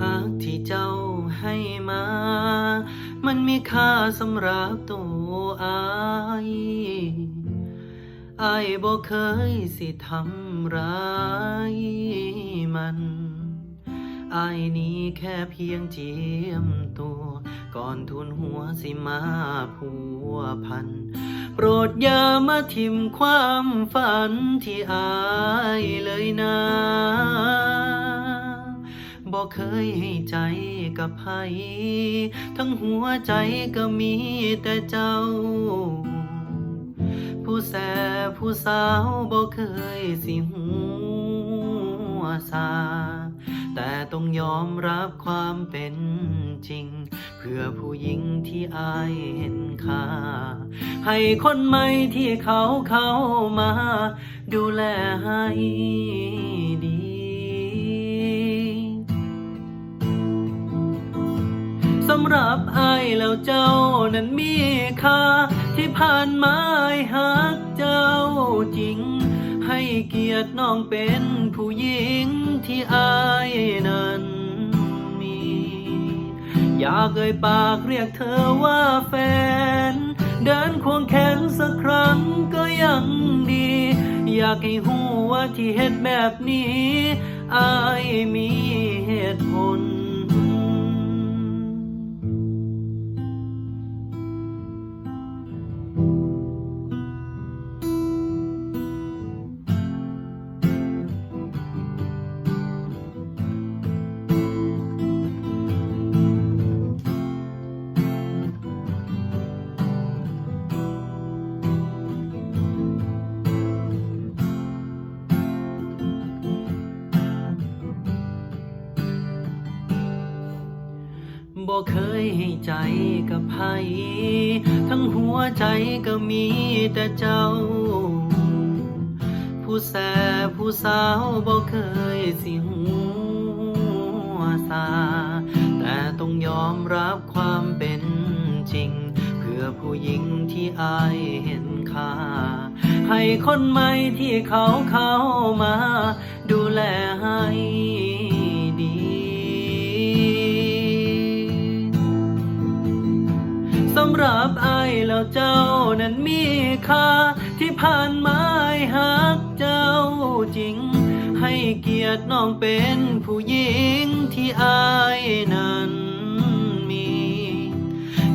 หากที่เจ้าให้มา มันมีค่าสำหรับตัวอายอายบ่เคยสิทำร้ายมันอายนี้แค่เพียงเจียมตัว ก่อนทุนหัวสิมาผัวพัน โปรดอย่ามาทิมความฝันที่อายเลยนะ บอกเคยให้ใจกับใครทั้งหัวใจก็มีแต่เจ้า ผู้แสผู้สาวบอกเคยสิหัวซาแต่ต้องยอมรับความเป็นจริง เพื่อผู้หญิงที่อายเห็นค่า ให้คนใหม่ที่เขาเข้ามา ดูแลให้ดี สำหรับอายแล้วเจ้านั้นมีค่า ที่ผ่านมาอายหักเจ้าจริง ให้เกียรติน้องเป็นผู้หญิงที่อายนั้นมี อยากเอ่ยปากเรียกเธอว่าแฟน เดินควงแขนสักครั้งก็ยังดี อยากให้หูว่าที่เหตุแบบนี้อายมีเหตุผล บ่เคยให้ใจกับใครทั้งหัวใจก็มีแต่เจ้า ผู้แสผู้สาวบ่เคยสิหัวซาแต่ต้องยอมรับความเป็นจริง เพื่อผู้หญิงที่อายเห็นค่า ให้คนใหม่ที่เขาเข้ามา ดูแลให้ำหรับอายแล้วเจ้านั้นมีค่า ที่ผ่านมาอายหักเจ้าจริง ให้เกียรติน้องเป็นผู้หญิงที่อายนั้นมี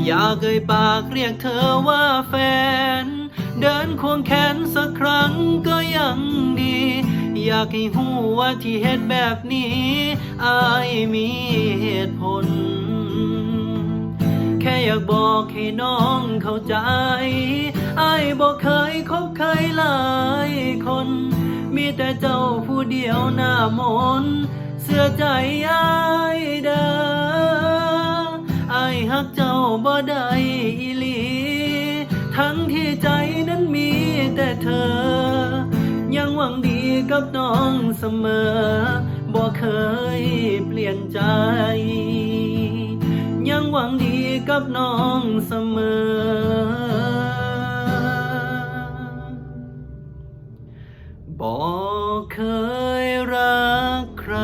อยากเอ่ยปากเรียกเธอว่าแฟน เดินควงแขนสักครั้งก็ยังดี อยากให้หูว่าที่เหตุแบบนี้อายมีเหตุผล อยากบอกให้น้องเข้าใจไอ้ายบอกเคยคบเคยหลายคน มีแต่เจ้าผู้เดียวหน้ามน เสื้อใจไอ้ายเด้อไอ้ายหักเจ้าบ่ได้อีหลี ทั้งที่ใจนั้นมีแต่เธอ ยังหวังดีกับน้องเสมอบ่เคยเปลี่ยนใจ หวังดีกับน้องเสมอ บอกเคยรักใคร